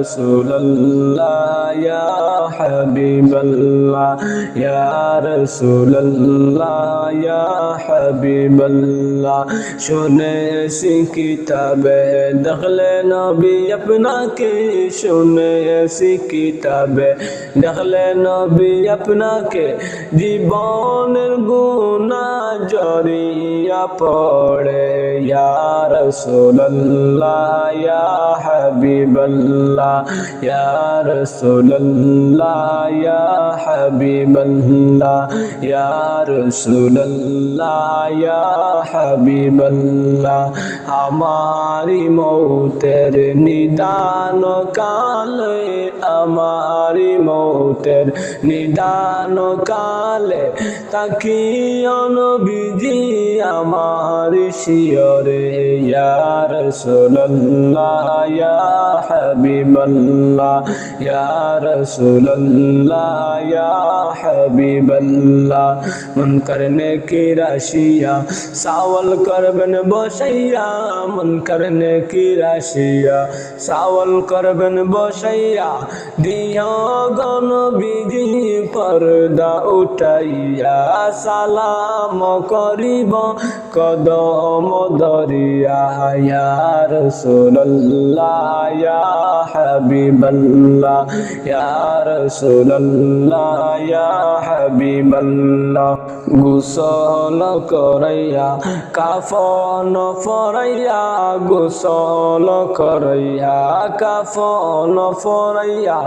رسول اللہ، یا حبیب اللہ، یا رسول اللہ، یا حبیب اللہ۔ شن ایسی کتاب ہے، دخل نبی اپنا کے۔ شن ایسی کتاب ہے، دخل نبی اپنا کے۔ جیبان گنا جوریا پڑے، یا رسول اللہ، یا حبیب اللہ۔ পড়ে ইয়া রাসূলুল্লাহ, ইয়া হাবিবাল্লাহ ইয়া রাসূলুল্লাহ, ইয়া হাবিবাল্লাহ, ইয়া রাসূলুল্লাহ, ইয়া হাবিবাল্লাহ। আমারি মৌতের নিদান কালে আমারি মৌতের নিদান কালে তাকি অনবিজি আমার শিয়রে ইয়ার সোল্লাহ ইয়া হাবিবাল্লাহ ইয়ার সোল্লাহ ইয়া হাবিবাল্লাহ মন করনে কি রাশিয়া সাওয়াল করবেন বসাইয়া মন করনে কি রাশিয়া সাওয়াল করবেন বসাইয়া দিও গণ বিজি পর্দা উঠাইয়া সালাম করিব কদম দরিয়া ইয়া রাসূলুল্লাহ ইয়া হাবিবাল্লাহ, ইয়া রাসূলুল্লাহ, ইয়া হাবিবাল্লাহ। গোসল করাইয়া, কাফন ফরাইয়া, গোসল করাইয়া, কাফন ফরাইয়া,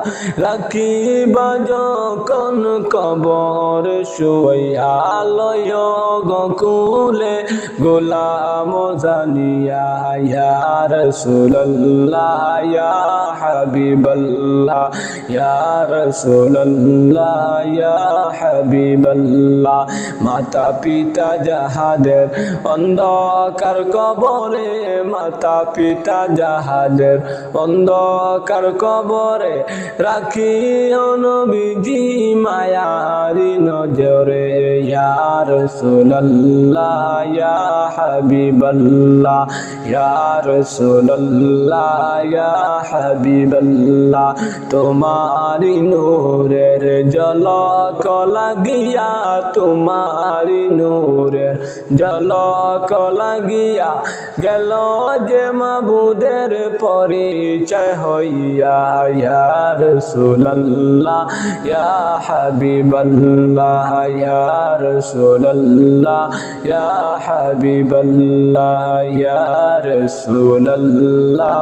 রাখিবা যখন কবর শুয়াইয়া লয় গকুলে গোলাম জানিয়া, ইয়া রাসূলুল্লাহ, ইয়া হাবিবাল্লাহ, ইয়া রাসূলুল্লাহ, ইয়া হাবিবাল্লাহ। মাতা পিতা যাহাদের অন্ধকার কবরে মাতা পিতা যাহাদের অন্ধকার কবরে রাখি নবীজি মায়ারি নজরে, ইয়া রাসূলুল্লাহ, ইয়া ইয়া হাবিবাল্লাহ তোমারি নূরের জলক লাগিয়া তোমারি নূরের জলক লাগিয়া গেল যে মাবুদের পরিচয় হইয়া, ইয়া রাসূলুল্লাহ, ইয়া হাবিবাল্লাহ, ইয়া রাসূলুল্লাহ, ইয়া হাবিবাল্লাহ, ইয়া রাসূলুল্লাহ,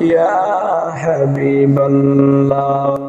ইয়া হাবিবাল্লাহ